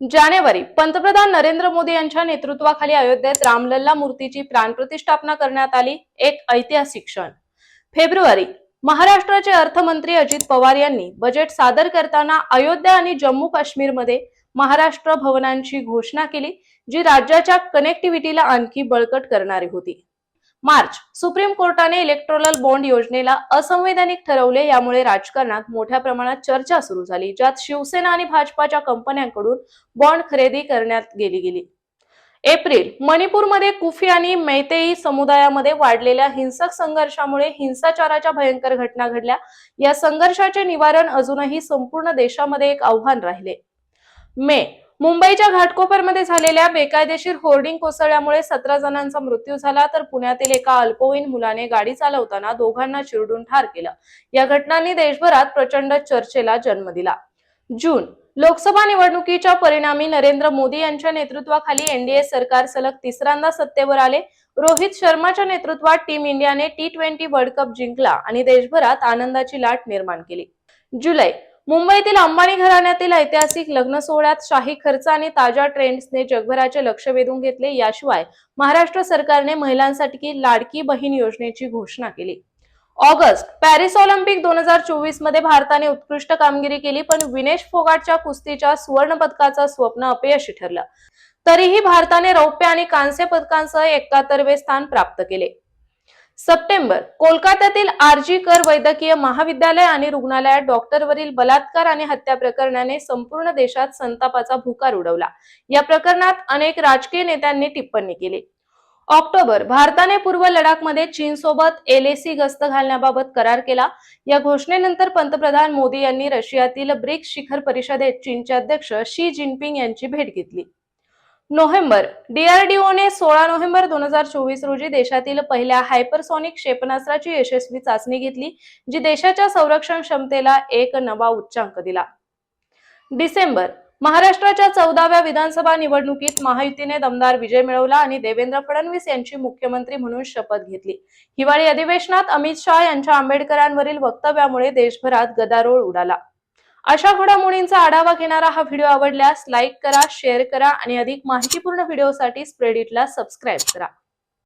जानेवारी पंतप्रधान नरेंद्र मोदी यांच्या नेतृत्वाखाली अयोध्येत रामलल्ला मूर्तीची प्राणप्रतिष्ठापना करण्यात आली एक ऐतिहासिक क्षण. फेब्रुवारी महाराष्ट्राचे अर्थमंत्री अजित पवार यांनी बजेट सादर करताना अयोध्या आणि जम्मू काश्मीरमध्ये महाराष्ट्र भवनांची घोषणा केली जी राज्याच्या कनेक्टिव्हिटीला आणखी बळकट करणारी होती. मार्च सुप्रीम कोर्टाने इलेक्ट्रोरल बॉन्ड योजनेला असंवैधानिक ठरवले यामुळे राजकारणात मोठ्या प्रमाणात चर्चा सुरू झाली ज्यात शिवसेना आणि भाजपाच्या कंपन्यांकडून बॉन्ड खरेदी करण्यात गेली गेली. एप्रिल मणिपूरमध्ये कुफी आणि मैतेई समुदायामध्ये वाढलेल्या हिंसक संघर्षामुळे हिंसाचाराच्या भयंकर घटना घडल्या. या संघर्षाचे निवारण अजूनही संपूर्ण देशामध्ये एक आव्हान राहिले. मे मुंबईच्या घाटकोपरमध्ये झालेल्या बेकायदेशीर होर्डिंग कोसळल्यामुळे सतरा जणांचा मृत्यू झाला तर पुण्यातील एका अल्पवयीन मुलाने गाडी चालवताना दोघांना चिरडून ठार केलं. या घटनांनी देशभरात प्रचंड चर्चेला जन्म दिला. जून लोकसभा निवडणुकीच्या परिणामी नरेंद्र मोदी यांच्या नेतृत्वाखाली एनडीए सरकार सलग तिसऱ्यांदा सत्तेवर आले. रोहित शर्माच्या नेतृत्वात टीम इंडियाने टी ट्वेंटी वर्ल्ड कप जिंकला आणि देशभरात आनंदाची लाट निर्माण केली. जुलै मुंबईतील अंबानी घराण्यातील ऐतिहासिक लग्न सोहळ्यात शाही खर्च आणि ताज्या ट्रेंड्सने जगभराचे लक्ष वेधून घेतले. याशिवाय महाराष्ट्र सरकारने महिलांसाठी लाडकी बहीण योजनेची घोषणा केली. ऑगस्ट पॅरिस ऑलिम्पिक दोन हजार चोवीसमध्ये भारताने उत्कृष्ट कामगिरी केली पण विनेश फोगाटच्या कुस्तीच्या सुवर्ण पदकाचं स्वप्न अपयशी ठरलं. तरीही भारताने रौप्य आणि कांस्य पदकांसह एकाहत्तरवे स्थान प्राप्त केले. सप्टेंबर कोलकात्यातील आरजी कर वैद्यकीय महाविद्यालय आणि रुग्णालयात डॉक्टरवरील बलात्कार आणि हत्या प्रकरणाने संपूर्ण देशात संतापाचा भुकार उडवला. या प्रकरणात अनेक राजकीय नेत्यांनी टिप्पणी केली. ऑक्टोबर भारताने पूर्व लडाखमध्ये चीनसोबत एलएसी गस्त घालण्याबाबत करार केला. या घोषणेनंतर पंतप्रधान मोदी यांनी रशियातील ब्रिक्स शिखर परिषदेत चीनचे अध्यक्ष शी जिनपिंग यांची भेट घेतली. नोव्हेंबर डीआरडीओने सोळा नोव्हेंबर दोन हजार चोवीस रोजी देशातील पहिल्या हायपरसॉनिक क्षेपणास्त्राची यशस्वी चाचणी घेतली जी देशाच्या संरक्षण क्षमतेला एक नवा उच्चांक दिला. डिसेंबर महाराष्ट्राच्या चौदाव्या विधानसभा निवडणुकीत महायुतीने दमदार विजय मिळवला आणि देवेंद्र फडणवीस यांची मुख्यमंत्री म्हणून शपथ घेतली. हिवाळी अधिवेशनात अमित शहा यांच्या आंबेडकरांवरील वक्तव्यामुळे देशभरात गदारोळ उडाला. अशा घडामोडींचा आढावा घेणारा हा व्हिडिओ आवडल्यास लाईक करा शेअर करा आणि अधिक माहितीपूर्ण व्हिडिओसाठी स्प्रेडिटला सबस्क्राईब करा.